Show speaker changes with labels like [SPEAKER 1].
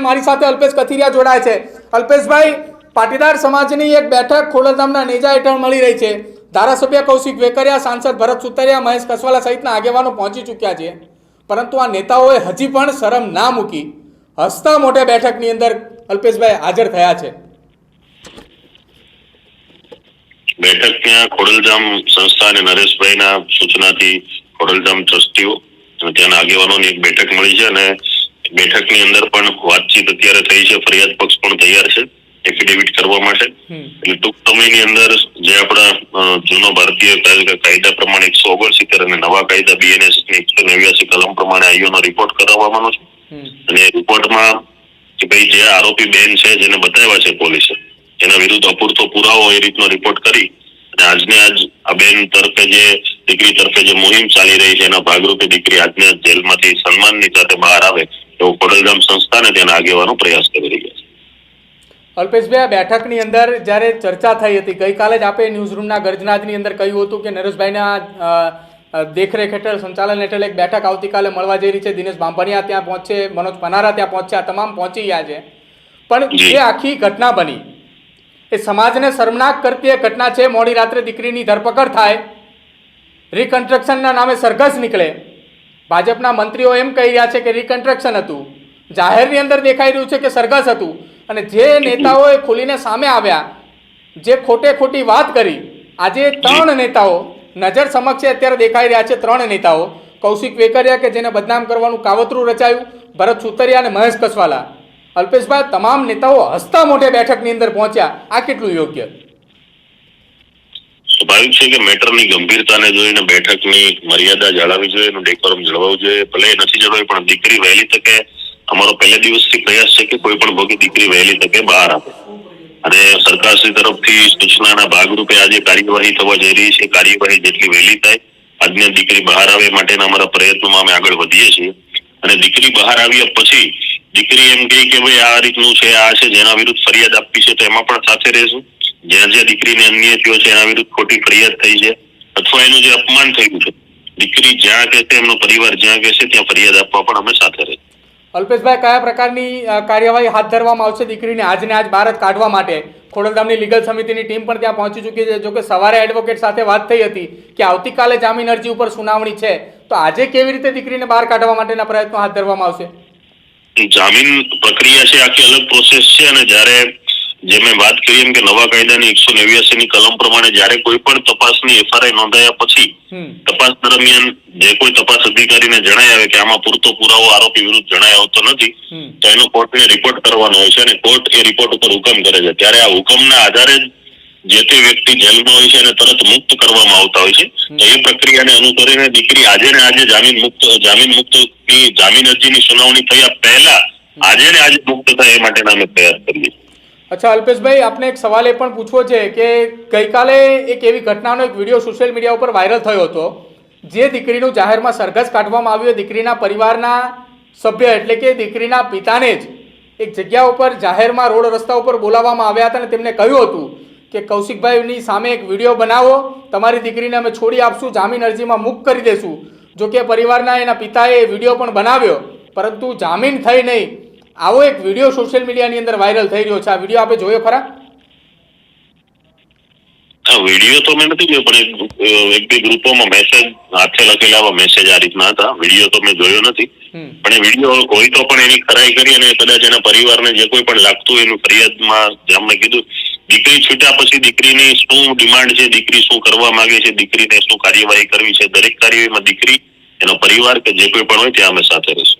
[SPEAKER 1] અને મારી સાથે અલ્પેશ કથિરિયા જોડાય છે. અલ્પેશભાઈ, પાટીદાર સમાજની એક બેઠક ખોડલધામના નેજા હેઠળ મળી રહી છે. ધારાસભ્ય કૌશિક વેકરિયા, સાંસદ ભરત સુતરિયા, મહેશ કસવાલા સહિતના આગેવાનો પહોંચી ચૂક્યા છે. પરંતુ આ નેતાઓએ હજી પણ શરમ ના મૂકી. હસતા મોઢે બેઠકની અંદર અલ્પેશભાઈ હાજર થયા છે.
[SPEAKER 2] બેઠક ત્યાં ખોડલધામ સંસ્થા અને નરેશભાઈના સૂચનાથી ખોડલધામ ટ્રસ્ટીઓ ત્યાંના આગેવાનોની એક બેઠક મળી છે અને બેઠકની અંદર પણ વાતચીત અત્યારે થઈ છે ફરિયાદ પક્ષ પણ તૈયાર છે એફિડેવિટ કરવા માટે. એટલે ટૂંક સમયની અંદર જે આપણા જૂનો ભારતીય કાયદા પ્રમાણે એકસો ઓગણસિત્તેર અને નવા કાયદા બીએનએસ એકસો નેવ્યાસી કલમ પ્રમાણે આઈઓનો રિપોર્ટ કરાવવાનો છે. અને રિપોર્ટમાં કે ભાઈ જે આરોપી બેન છે જેને બતાવ્યા છે પોલીસે એના વિરુદ્ધ અપૂરતો પુરાવો એ રીતનો રિપોર્ટ કરી અને આજને આજ આ બેન તરફે જે દીકરી તરફે જે મુહિમ ચાલી રહી છે એના ભાગરૂપે દીકરી આજને આજ જેલમાંથી સન્માનની સાથે બહાર આવે એવો ખોડલધામ સંસ્થાને તેના આગેવાનો પ્રયાસ કરી રહ્યા છે.
[SPEAKER 1] અલ્પેશભાઈ આ બેઠકની અંદર જ્યારે ચર્ચા થઈ હતી ગઈકાલે જ આપે ન્યૂઝરૂમના ગર્જનાજની અંદર કહ્યું હતું કે નરેશભાઈના દેખરેખ હેઠળ સંચાલન હેઠળ એક બેઠક આવતીકાલે મળવા જઈ રહી છે. દિનેશ બાંભણિયા ત્યાં પહોંચશે મનોજ પનારા ત્યાં પહોંચ્યા તમામ પહોંચી ગયા છે. પણ
[SPEAKER 2] જે.
[SPEAKER 1] આખી ઘટના બની એ સમાજને શર્મનાક કરતી એ ઘટના છે મોડી રાત્રે દીકરીની ધરપકડ થાય રિકન્સ્ટ્રક્શનના નામે સરઘસ નીકળે ભાજપના મંત્રીઓ એમ કહી રહ્યા છે કે રિકન્સ્ટ્રક્શન હતું. જાહેરની અંદર દેખાઈ રહ્યું છે કે સરઘસ હતું. અને જે નેતાઓએ ખુલીને સામે આવ્યા, જે ખોટે ખોટી વાત કરી, આજે ત્રણ નેતાઓ નજર સમક્ષ અત્યારે દેખાઈ રહ્યા છે ત્રણ નેતાઓ. કૌશિક વેકરિયા કે જેને બદનામ કરવાનું કાવતરું રચાયું, ભરત સુતરિયા અને મહેશ કસવાલા. અલ્પેશભાઈ, તમામ નેતાઓ હસતા મોઢે બેઠકની અંદર પહોંચ્યા. આ કેટલું યોગ્ય?
[SPEAKER 2] સ્વાભાવિક છે કે મેટરની ગંભીરતાને જોઈને બેઠકની મર્યાદા જાળવવી જોઈએ, એનું ડેકોરમ જળવાવું જોઈએ. ભલે નથી જળવાય પણ દીકરી વહેલી તકે અમારો પહેલા દિવસથી પ્રયાસ છે કે કોઈ પણ ભોગી દીકરી વહેલી તકે બહાર આવે. અને સરકારશ્રી તરફથી સૂચનાના ભાગરૂપે આજે કાર્યવાહી થવા જઈ રહી છે. કાર્યવાહી જેટલી વહેલી થાય, આજને દીકરી બહાર આવે માટેના અમારા પ્રયત્નોમાં અમે આગળ વધીએ છીએ. અને દીકરી બહાર આવ્યા પછી દીકરી એમ કહી કે ભાઈ આ રીતનું છે, આ છે, જેના વિરુદ્ધ ફરિયાદ આપવી છે, તો એમાં પણ સાથે રહેશું. જ્યાં જ્યાં દીકરીને અન્ય થયો છે એના વિરુદ્ધ ખોટી ફરિયાદ થઈ છે અથવા એનું જે અપમાન થયું છે દીકરી જ્યાં કહેશે એમનો પરિવાર જ્યાં કહેશે ત્યાં ફરિયાદ આપવા પણ અમે સાથે રહીએ.
[SPEAKER 1] અલ્પેશભાઈ કયા પ્રકારની કાર્યવાહી હાથ ધરવામાં આવશે દીકરીને આજને આજ બહાર કાઢવા માટે? ખોડલધામની લીગલ સમિતિની ટીમ પણ ત્યાં પહોંચી ચૂકી છે. જોકે સવારે એડવોકેટ સાથે વાત થઈ હતી કે આવતીકાલે જામીન અરજી ઉપર સુનાવણી છે. તો આજે કેવી રીતે દીકરીને બહાર કાઢવા માટેના પ્રયત્નો હાથ ધરવામાં આવશે?
[SPEAKER 2] જામીન પ્રક્રિયા છે આખી અલગ પ્રોસેસ છે અને જ્યારે જે મેં વાત કરી એમ કે નવા કાયદાની એકસો નેવ્યાસી ની કલમ પ્રમાણે જ્યારે કોઈ પણ તપાસની એફઆરઆઈ નોંધાયા પછી તપાસ દરમિયાન જે કોઈ તપાસ અધિકારીને જણાય આવે કે આમાં પૂરતો પુરાવો આરોપી વિરુદ્ધ જણાય આવતો નથી તો એનો કોર્ટને રિપોર્ટ કરવાનો હોય છે અને કોર્ટ એ રિપોર્ટ ઉપર હુકમ કરે છે. ત્યારે આ હુકમના આધારે જે તે વ્યક્તિ જેલમાં હોય છે અને તરત મુક્ત કરવામાં આવતા હોય છે. તો એ પ્રક્રિયાને અનુસરીને દીકરી આજે ને આજે જામીન મુક્ત જામીન મુક્તની જામીન અરજીની સુનાવણી થયા પહેલા આજે ને આજે મુક્ત થાય એ માટેના અમે પ્રયાસ કરીએ છીએ.
[SPEAKER 1] અચ્છા, અલ્પેશભાઈ, આપને એક સવાલ એ પણ પૂછવો છે કે ગઈકાલે એક એવી ઘટનાનો એક વીડિયો સોશિયલ મીડિયા ઉપર વાયરલ થયો હતો, જે દીકરીનું જાહેરમાં સરઘસ કાઢવામાં આવ્યું. દીકરીના પરિવારના સભ્ય એટલે કે દીકરીના પિતાને જ એક જગ્યા ઉપર જાહેરમાં રોડ રસ્તા ઉપર બોલાવવામાં આવ્યા હતા અને તેમને કહ્યું હતું કે, કૌશિકભાઈની સામે એક વીડિયો બનાવો. તમારી દીકરીને અમે છોડી આપશું. જામીન અરજીમાં મુક્ત કરી દેશું. જો કે પરિવારના એના પિતાએ વીડિયો પણ બનાવ્યો, પરંતુ જામીન થઈ નહીં. આવો એક વીડિયો સોશિયલ મીડિયાની અંદર વાયરલ થઈ રહ્યો છે. આ વીડિયો આપે જોયો ખરા?
[SPEAKER 2] વીડિયો તો મેં નથી જોયો પણ એક, બે ગ્રુપોમાં મેસેજ હાથે લખેલા મેસેજ આ રીતના હતા. વીડિયો તો મેં જોયો નથી. પણ એ વીડિયો હોય તો પણ એની ખરાઈ કરી અને કદાચ એના પરિવારને જે કોઈ પણ લાગતું એનું ફરિયાદમાં જેમ કીધું દીકરી છૂટ્યા પછી દીકરીની શું ડિમાન્ડ છે દીકરી શું કરવા માંગે છે દીકરીને શું કાર્યવાહી કરવી છે દરેક કાર્યવાહીમાં દીકરી એનો પરિવાર કે જે કોઈ પણ હોય ત્યાં અમે સાથે રહીશું.